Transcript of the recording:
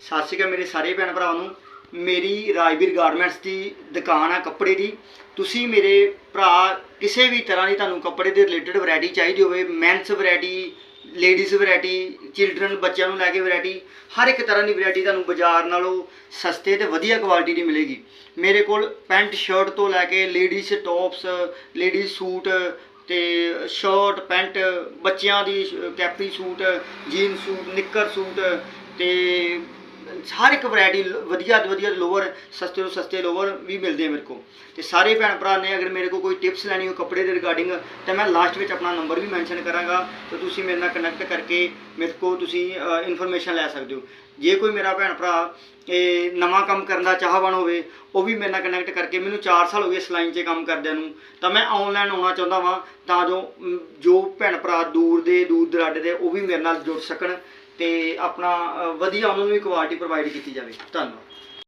ਸਤਿ ਸ਼੍ਰੀ ਅਕਾਲ ਮੇਰੇ ਸਾਰੇ ਭੈਣ ਭਰਾਵਾਂ ਨੂੰ। ਮੇਰੀ ਰਾਜਵੀਰ ਗਾਰਮੈਂਟਸ ਦੀ ਦੁਕਾਨ ਆ ਕੱਪੜੇ ਦੀ। ਤੁਸੀਂ ਮੇਰੇ ਭਰਾ ਕਿਸੇ ਵੀ ਤਰ੍ਹਾਂ ਦੀ ਤੁਹਾਨੂੰ ਕੱਪੜੇ ਦੇ ਰਿਲੇਟਡ ਵੈਰਾਈਟੀ ਚਾਹੀਦੀ ਹੋਵੇ men's variety ladies variety children ਬੱਚਿਆਂ ਨੂੰ ਲੈ ਕੇ ਵੈਰਾਈਟੀ ਹਰ ਇੱਕ ਤਰ੍ਹਾਂ ਦੀ ਵੈਰਾਈਟੀ ਤੁਹਾਨੂੰ ਬਾਜ਼ਾਰ ਨਾਲੋਂ ਸਸਤੇ ਤੇ ਵਧੀਆ ਕੁਆਲਿਟੀ ਦੀ ਮਿਲੇਗੀ। ਮੇਰੇ ਕੋਲ ਪੈਂਟ ਸ਼ਰਟ ਤੋਂ ਲੈ ਕੇ ਲੇਡੀਜ਼ ਟੌਪਸ ਲੇਡੀਜ਼ ਸੂਟ ਤੇ ਸ਼ਰਟ ਪੈਂਟ, ਬੱਚਿਆਂ ਦੀ ਸ਼- ਕੈਪਰੀ ਸੂਟ ਜੀਨ ਸੂਟ ਨਿੱਕਰ ਸੂਟ ਤੇ ਹਰ ਇੱਕ ਵੈਰਾਈਟੀ ਵਧੀਆ ਤੋਂ ਵਧੀਆ ਲੋਅਰ ਸਸਤੇ ਤੋਂ ਸਸਤੇ ਲੋਅਰ ਵੀ ਮਿਲਦੇ ਆ ਮੇਰੇ ਕੋਲ। ਤੇ ਸਾਰੇ ਭੈਣ ਭਰਾ ਨੇ ਅਗਰ ਮੇਰੇ ਕੋਲ ਕੋਈ ਟਿਪਸ ਲੈਣੀ ਹੋ ਕੱਪੜੇ ਦੇ ਰਿਗਾਰਡਿੰਗ ਤਾਂ ਮੈਂ ਲਾਸਟ ਵਿੱਚ ਆਪਣਾ ਨੰਬਰ ਵੀ ਮੈਂਸ਼ਨ ਕਰਾਂਗਾ, ਤੇ ਤੁਸੀਂ ਮੇਰੇ ਨਾਲ ਕਨੈਕਟ ਕਰਕੇ ਮੇਰੇ ਕੋਲ ਤੁਸੀਂ ਇਨਫੋਰਮੇਸ਼ਨ ਲੈ ਸਕਦੇ ਹੋ। ਜੇ ਕੋਈ ਮੇਰਾ ਭੈਣ ਭਰਾ, ਇਹ, ਨਵਾਂ ਕੰਮ ਕਰਨ ਦਾ ਚਾਹਵਾਨ ਹੋਵੇ, ਉਹ ਵੀ ਮੇਰੇ ਨਾਲ ਕਨੈਕਟ ਕਰਕੇ ਮੈਨੂੰ 4 ਸਾਲ ਹੋ ਗਏ ਇਸ ਲਾਈਨ 'ਚ ਕੰਮ ਕਰਦਿਆਂ ਨੂੰ, ਤਾਂ ਮੈਂ ਆਨਲਾਈਨ ਆਉਣਾ ਚਾਹੁੰਦਾ ਵਾਂ, ਤਾਂ ਜੋ ਜੋ ਭੈਣ ਭਰਾ ਦੂਰ ਦੇ ਦੂਰ ਦਰਾਡੇ ਦੇ, ਉਹ ਵੀ ਮੇਰੇ ਨਾਲ ਜੁੜ ਸਕਣ। ਤੇ ਆਪਣਾ ਵਧੀਆ ਉਹਨਾਂ ਨੂੰ ਵੀ ਕੁਆਲਿਟੀ ਪ੍ਰੋਵਾਈਡ ਕੀਤੀ ਜਾਵੇ। ਧੰਨਵਾਦ।